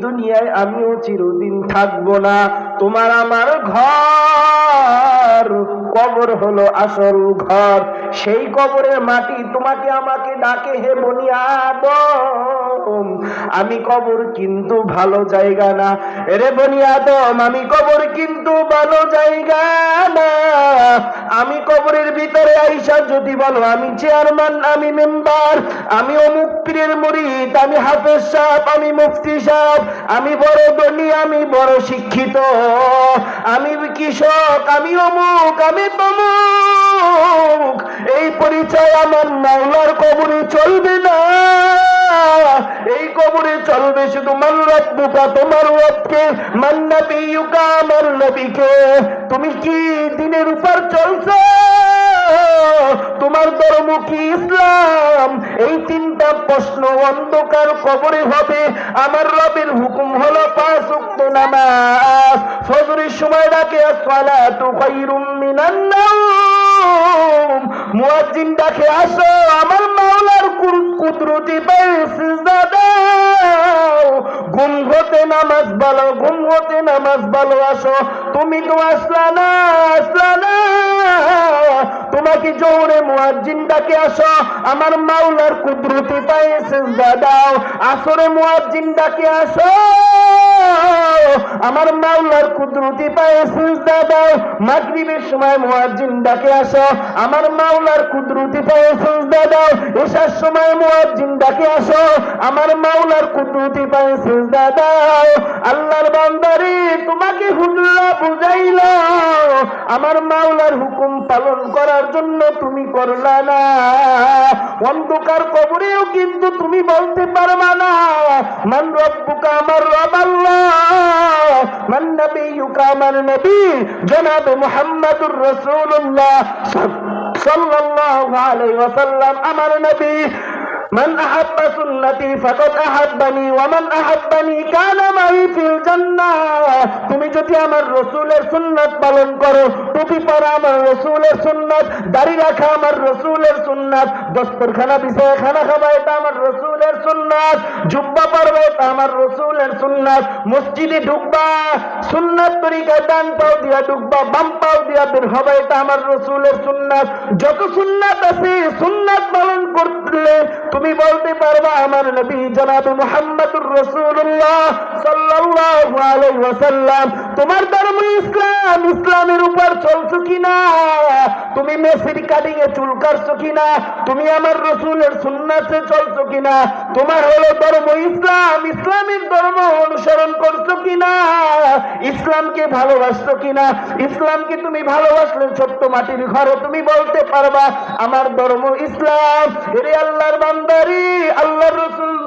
দুনিয়ায় আমিও চিরদিন থাকব না। তোমার আমার ঘর, কবর হলো আসল ঘর। সেই কবরের মাটি তোমাকে আমাকে ডাকে, হে বনিয়াদম আমি কবর কিন্তু ভালো জায়গা না। রে বনিয়াদম আমি কবর কিন্তু ভালো জায়গা না। আমি কবরের ভিতরে আইসা যদি বলো, আমি চেয়ারম্যান, আমি মেম্বার, আমি অমুক পীরের মুরিদ, আমি হাফেজ সাহেব, আমি মুফতি সাহেব, আমি বড় ধনী, আমি বড় শিক্ষিত, আমি কৃষক, আমি অমুক, আমি তমুক, এই পরিচয় আমার মাওলার কবরে চলবে না। এই কবরে চলবে শুধু মান রব্বুকা তোমার রবকে। মান নবিয়ুকা আমার নবীকে। তুমি কি দিনের উপর চলছো? তোমার ধর্ম কি ইসলাম? এই তিনটা প্রশ্ন অন্ধকার কবরে হবে। আমার রবের হুকুম হলো পাঁচ উক্ত নামাজ। ফজরের সময় ডাকে সালাতু খায়রুম মিনান মুয়াজ্জিন ডাকে, আসো আমার মাওলার কুদরতি পায়ে দাও। ঘুম হতে নামাজ বলো ঘুম হতে নামাজ বলো আসো। তুমি তো আসলা না আসলা না। তোমাকে জোরে মুয়াজ্জিন ডাকে আসো? আমার মাওলার কুদরতি পায়ে সিজদা দাও। আসরে মুয়াজ্জিন ডাকে আসো। আমার মাওলার কুদরতি পায়ে সিজদা দাও। মাগরিবের সময় মুয়াজ্জিন ডাকে আসো। আমার মাওলার কুদরতি পায়ে সিজদা দাও। এশার সময় মুয়াজ্জিন ডাকে আসো। আমার মাওলার কুদরতি পায়ে সিজদা দাও। আল্লাহর বান্দারে, তোমাকে হুজুরা বুঝাইলো, আমার মাওলার হুকুম পালন করার জন্য তুমি করলা না। অন্ধকার কবরেও কিন্তু তুমি বলতে পারবা না, মান রব্বুকা আমার রব আল্লাহ, মান নবিয়ুকা আমার নবী, জনাব মুহাম্মাদুর রাসূলুল্লাহ সাল্লাল্লাহু আলাইহি ওয়াসাল্লাম আমার নবী। من أحب سنتي فقد أحبني ومن أحبني كان معي في الجنة তুমি যদি আমার রসুলের সুন্নাত পালন করো টুপি পরা আমার রসুলের সুন্নাত দাড়ি রাখা আমার রসুলের সুন্নাত দস্তরখানা বিষয়ে খানা খাবা এটা আমার রসুলের সুন্নাত জুব্বা পরবে এটা আমার রসুলের সুন্নাত মসজিদে ঢুকবা সুন্নাত তরিকা ডান পাও দিয়া ঢুকবা বাম পাও দিয়া বের হবে এটা আমার রসুলের সুন্নাত যত সুন্নাত আছে সুন্নাত পালন করলে তুমি বলতে পারবা আমার নবী জনাব মুহাম্মদুর রাসূলুল্লাহ সাল্লাল্লাহু আলাইহি ওয়াসাল্লাম তোমার ধর্ম ইসলাম, ইসলামের উপর চলছো কিনা? তুমি মেসির কাটিং এ চুল কাটছো কিনা? তুমি আমার রসুলের সুন্নাতে চলছো কিনা? তোমার হলো ধর্ম ইসলাম, ইসলামের ধর্ম অনুসরণ করছ কিনা? ইসলামকে ভালোবাসছো কিনা? ইসলামকে তুমি ভালোবাসলে ছোট্ট মাটির ঘরে তুমি বলতে পারবা, আমার ধর্ম ইসলাম। আল্লাহর বান্দারি, আল্লাহর রসুল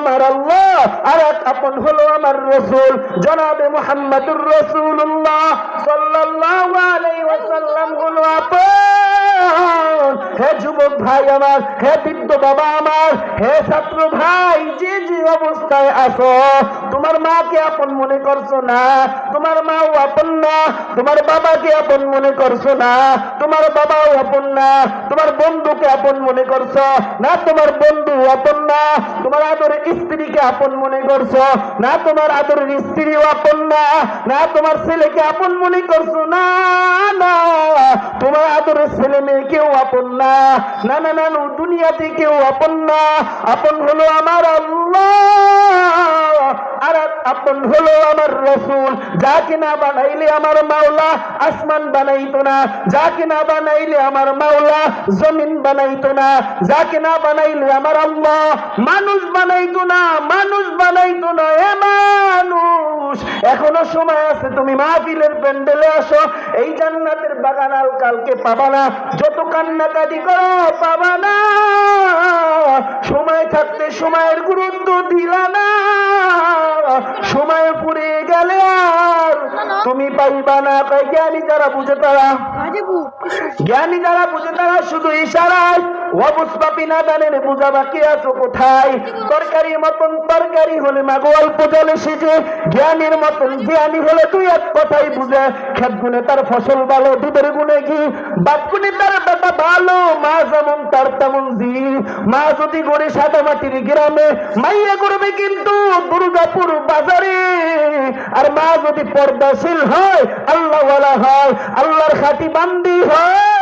আমার আল্লাহ, আর এক আপন হলো আমার রসুল। জনাবে মোহাম্মদুর রসুল্লাহ সাল্লাল্লাহু হলো আপন। হে যুবক ভাই আমার, হে বৃদ্ধ বাবা আমার, হে ছাত্র ভাই, যে যে অবস্থায় আছো তোমার মাকে আপন মনে করছ না, তোমার মাও আপন না, তোমার বাবাকে আপন মনে করছ না, তোমার বাবাও আপন না, তোমার বন্ধুকে আপন মনে করছ না, তোমার বন্ধু আপন না, তোমার আদরের স্ত্রীকে আপন মনে করছ না, তোমার আদরের স্ত্রীও আপন না না, তোমার ছেলেকে আপন মনে করছ না না, তোমার আদরের ছেলে মেয়ে কেউ আপন না না না না, দুনিয়াতে কেউ আপন না, আপন হলো আমার আল্লাহ। আর আপন হলো আমার রসুল। যাকে না বানাইলে আমার মাওলা, আসমান বানাইতো না। যাকে না বানাইলে আমার মাওলা, জমিন বানাইতো না। যাকে না বানাইলে আমার আল্লাহ, মানুষ বানাইতো না, মানুষ বানাইতো না, এ মানুষ। এখনও সময় আছে, তুমি মাহফিলের প্যান্ডেলে আসো। এই জান্নাতের বাগান আল কালকে পাবা না। যত কান্নাকাটি করো, পাবা না। সময় থাকতে সময়ের গুরুত্ব দিলা না। সময় পড়ে গেলে আর তুমি পাইবা না। জ্ঞানী যারা বুঝে তারা? জ্ঞানী যারা বুঝে তারা শুধু ইশারায় তার ফসল ভালো, দুধের গুনে কি তার বেটা ভালো, মা যেমন তার তেমন মা যদি করে সাদা মাটির গ্রামে, মাইয়া করবে কিন্তু দুর্গাপুর বাজারে। আর মা যদি পর্দাশীল হয়, আল্লাহওয়ালা হয়, আল্লাহর খাটি বান্দি হয়।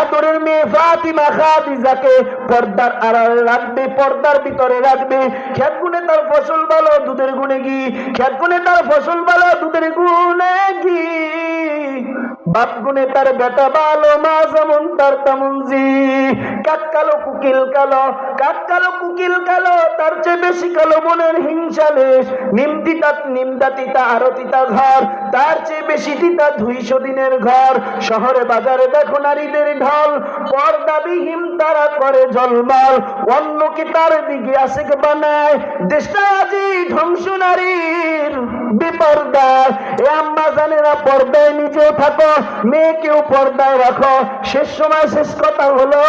আদরের মেয়ে ফাতিমা খাদিজাকে পর্দার আড়ালে রাখবে, পর্দার ভিতরে রাখবে। খেত গুনে তার ফসল ভালো, দুধের গুনে কি খেত গুনে তার ফসল ভালো, দুধের গুনে কি বাপ গুনে তার বেটা ভালো মা যেমন তার তেমন জি। কাক কালো, কুকিল কালো, কাক কালো, কুকিল কালো, তার চেয়ে বেশি কালো মনের হিংসালেশ নিম তিতা নিমদা তিতা, আরও তিতা ঘর, তার চেয়ে বেশি তিতা দুইশো দিনের ঘর। শহরে বাজারে দেখো নারীদের ঢল পর্দাবিহীন তারা করে জলমাল অন্যকে তার দিকে আশেক বানায়? দেশটা আজি ধ্বংস নারীর বিপর্দা এ আম্মা জানে না পর্দায় নিজেও থাকো, মেয়েকেও পর্দায় রাখো। শেষ সময় শেষ কথা হলো,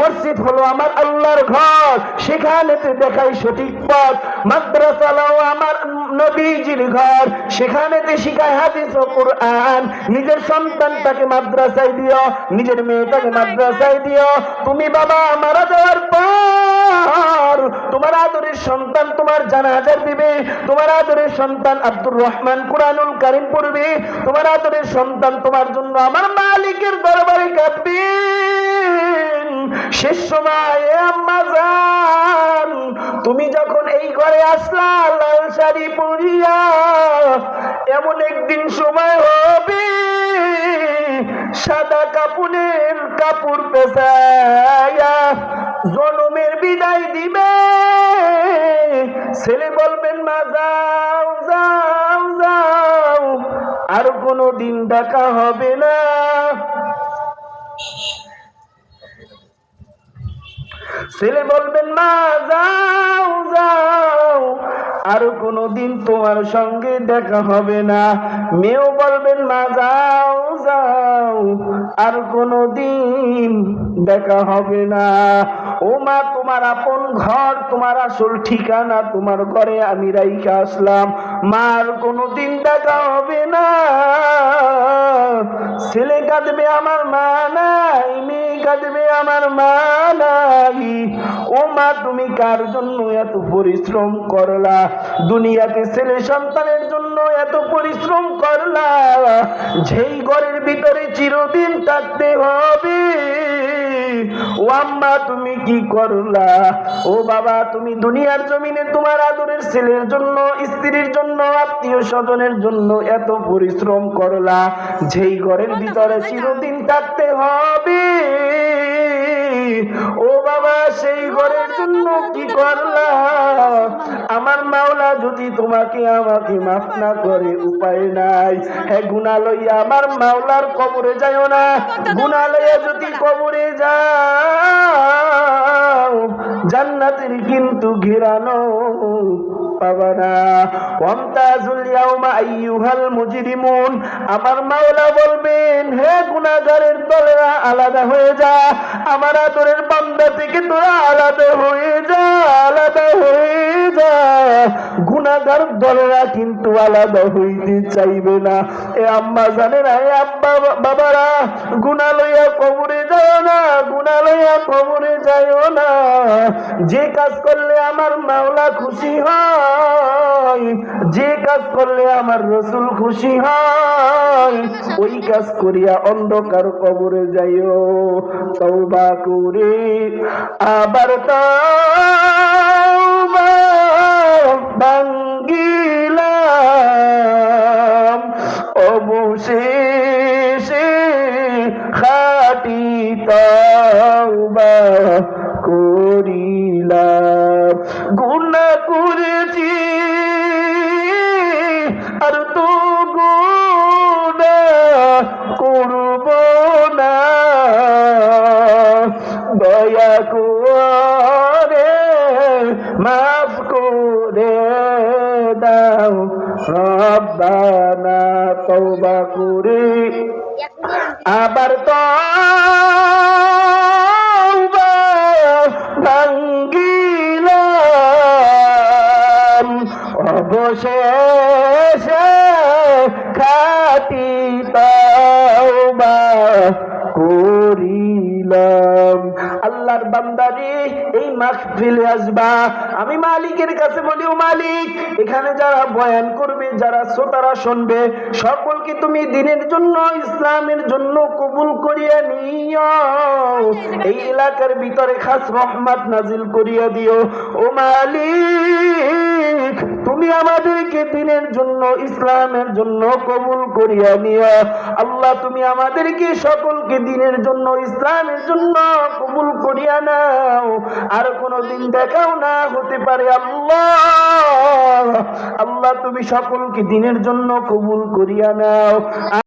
মসজিদ হলো আমার আল্লাহর ঘর। সেখানেতে দেখাই সঠিক পথ। মাদ্রাসালাও আমার নবীজির ঘর। সেখানেতে শিখায় হাদিস ও কোরআন। নিজের সন্তানটাকে মাদ্রাসায় দিও, নিজের মেয়েটাকে মাদ্রাসায় দিও। তুমি বাবা, মারা যাওয়ার পর তোমার আদরের সন্তান তোমার জানাজার দিবে। তোমার আদরের সন্তান আব্দুর রহমান কারিম পড়বে। তোমার আদরের সন্তান তোমার জন্য আমার মালিকের দরবারে কাঁদবে। শেষ সময় আম্মা জান, তুমি যখন এই ঘরে আসলা, লাল শাড়ি পরিয়া, এমন একদিন সময় হবে সাদা কাপুনের কাপড় পেশায়া জনমের বিদায় দিবে। ছেলে বলবেন, মা, যাও যাও যাও, আর কোনো দিন দেখা হবে না। ছেলে বলবেন, মা, যাও যাও, আর কোনোদিন তোমার সঙ্গে দেখা হবে না। মেয়েও বলবেন, মা, যাও আর কোনোদিন দেখা হবে না। ও মা তোমার আপন ঘর, তোমার আসল ঠিকানা, তোমার ঘরে আমি রাইখা আসলাম। মার কোনোদিন দেখা হবে না। ছেলে কাঁদবে আমার মা নাই, মেয়ে কাঁদবে আমার মা নাই। ও মা তুমি কার জন্য এত পরিশ্রম করলা? দুনিয়াতে ছেলে সন্তানের জন্য এত পরিশ্রম করলা? যেই ঘরের ভিতরে চিরদিন থাকতে হবে। ও আম্মা তুমি কি করলা? ও বাবা তুমি দুনিয়ার জমিনে তোমার আদরের ছেলের জন্য স্ত্রীর জন্য আত্মীয় স্বজনের জন্য এত পরিশ্রম করলা। যেই ঘরের ভিতরে চিরদিন থাকতে হবে। ও সেই ঘরের জন্য কি করলা আমার মাওলা যদি তোমাকে আমাকে মাফ না করে, উপায় নাই। হ্যাঁ গুণা লইয়া আমার মাওলার কবরে যাইও না। গুণা লইয়া যদি কবরে যাও জান্নাতের কিন্তু ঘিরানো পাবা না। ওয়ামতাজুল ইয়াউমা আইয়ুহাল মুজরিমুন। আমার মাওলা বলবেন, হে গুনাহগারের দলেরা, আলাদা হয়ে যা। আমার আদরের বান্দা থেকে তোরা আলাদা হয়ে যা, আলাদা হয়ে যা গুনাহগার দলেরা কিন্তু আলাদা হইতে চাইবে না। এ আম্মা জানে না, এ আব্বা বাবারা কবরে না কবরে না। যে কাজ করলে আমার মাওলা খুশি হয়, যে কাজ করলে আমার রসুল খুশি হয়, ওই কাজ করিয়া অন্ধকার কবরে যাইও। তওবা করে আবার তওবা ভাঙ্গিলাম অবশেষে খাটি তওবা করিলাম। গুণা করেছি রব্বানা তওবা করে। আবার তো ভাঙ্গিলাম। অবশেষে আল্লাহর বান্দারি, এই মাহফিলে আসবা। আমি মালিকের কাছে বলি ও মালিক, এখানে যারা বয়ান করবে, যারা শ্রোতারা শুনবে, সকলকে তুমি দিনের জন্য, ইসলামের জন্য কবুল করিয়া নিও। এই এলাকার ভিতরে খাস রহমত নাজিল করিয়া দিও। ও মালিক, তুমি আমাদেরকে দিনের জন্য, ইসলামের জন্য কবুল করিয়া নিয়া। আল্লাহ, তুমি আমাদেরকে সকলকে দিনের জন্য, ইসলামের জন্য কবুল করিয়া নাও। আর কোনো দিন দেখাও না হতে পারে আল্লাহ। আল্লাহ, তুমি সকলকে দিনের জন্য কবুল করিয়া নাও।